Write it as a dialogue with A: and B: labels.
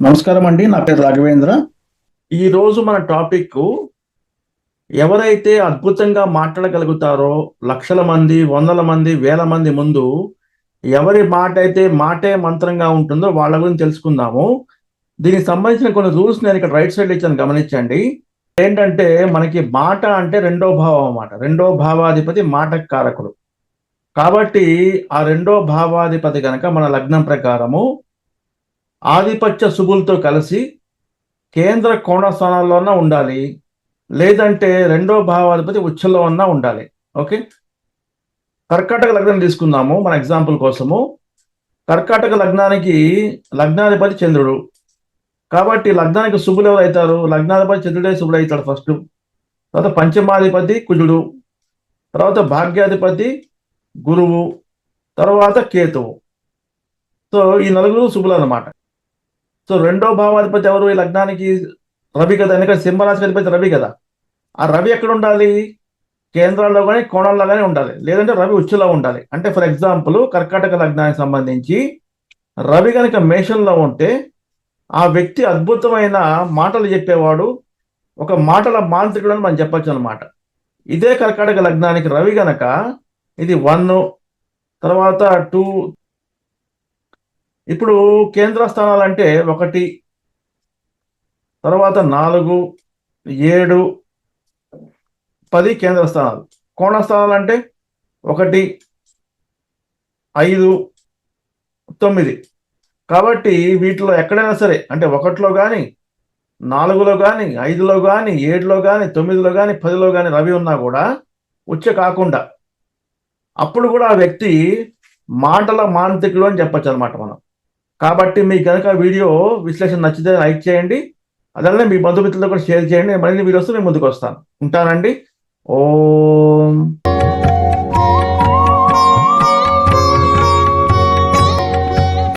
A: నమస్కారం అండి నా పేరు రాఘవేంద్ర. ఈరోజు మన టాపిక్ ఎవరైతే అద్భుతంగా మాట్లాడగలుగుతారో లక్షల మంది వందల మంది వేల మంది ముందు ఎవరి మాట అయితే మాటే మంత్రంగా ఉంటుందో వాళ్ళ గురించి తెలుసుకుందాము. దీనికి సంబంధించిన కొన్ని రూల్స్ నేను ఇక్కడ రైట్ సైడ్ ఇచ్చాను గమనించండి. ఏంటంటే మనకి మాట అంటే రెండో భావం అన్నమాట. రెండో భావాధిపతి మాట కారకుడు కాబట్టి ఆ రెండో భావాధిపతి కనుక మన లగ్నం ప్రకారము ఆధిపత్య శుభులతో కలిసి కేంద్ర కోణస్థానాల్లోన ఉండాలి లేదంటే రెండో భావాధిపతి ఉచ్చలో అన్నా ఉండాలి. ఓకే? కర్కాటక లగ్నం తీసుకుందాము మన ఎగ్జాంపుల్ కోసము. కర్కాటక లగ్నానికి లగ్నాధిపతి చంద్రుడు. కాబట్టి లగ్నానికి శుభులు ఎవరు అవుతారు లగ్నాధిపతి చంద్రుడే శుభుడు అవుతాడు ఫస్ట్. తర్వాత పంచమాధిపతి కుజుడు. తర్వాత భాగ్యాధిపతి గురువు. తర్వాత కేతువు. సో ఈ నలుగురు శుభులు అన్నమాట సో రెండో భావాధిపతి ఎవరు? ఈ లగ్నానికి రవి కదా. ఎందుకంటే సింహరాశి అధిపతి రవి కదా. ఆ రవి ఎక్కడ ఉండాలి? కేంద్రాల్లో కానీ కోణాల్లో కానీ ఉండాలి. లేదంటే రవి ఉచ్చులో ఉండాలి. అంటే ఫర్ ఎగ్జాంపుల్ కర్కాటక లగ్నానికి సంబంధించి రవి కనుక మేషంలో ఉంటే ఆ వ్యక్తి అద్భుతమైన మాటలు చెప్పేవాడు ఒక మాటల మాంత్రికుడు అని మనం చెప్పచ్చు అనమాట ఇదే కర్కాటక లగ్నానికి రవి గనక ఇది వన్ తర్వాత టూ ఇప్పుడు కేంద్ర స్థానాలు అంటే ఒకటి తర్వాత నాలుగు ఏడు పది కేంద్ర స్థానాలు. కోణ స్థానాలు అంటే ఒకటి ఐదు తొమ్మిది. కాబట్టి వీటిలో ఎక్కడైనా సరే అంటే ఒకటిలో కానీ నాలుగులో కానీ ఐదులో కానీ ఏడులో కానీ తొమ్మిదిలో కానీ పదిలో కానీ రవి ఉన్నా కూడా ఉచ్చ కాకుండా అప్పుడు కూడా ఆ వ్యక్తి మాటల మాంత్రికుడు అని చెప్పచ్చు అనమాట మనం. కాబట్టి మీకు కనుక వీడియో విశ్లేషణ నచ్చితే లైక్ చేయండి. అలానే మీ బంధుమిత్రులతో కూడా షేర్ చేయండి. మరిన్ని వీడియోస్ మేము ముందుకు వస్తాను. ఉంటానండి. ఓం.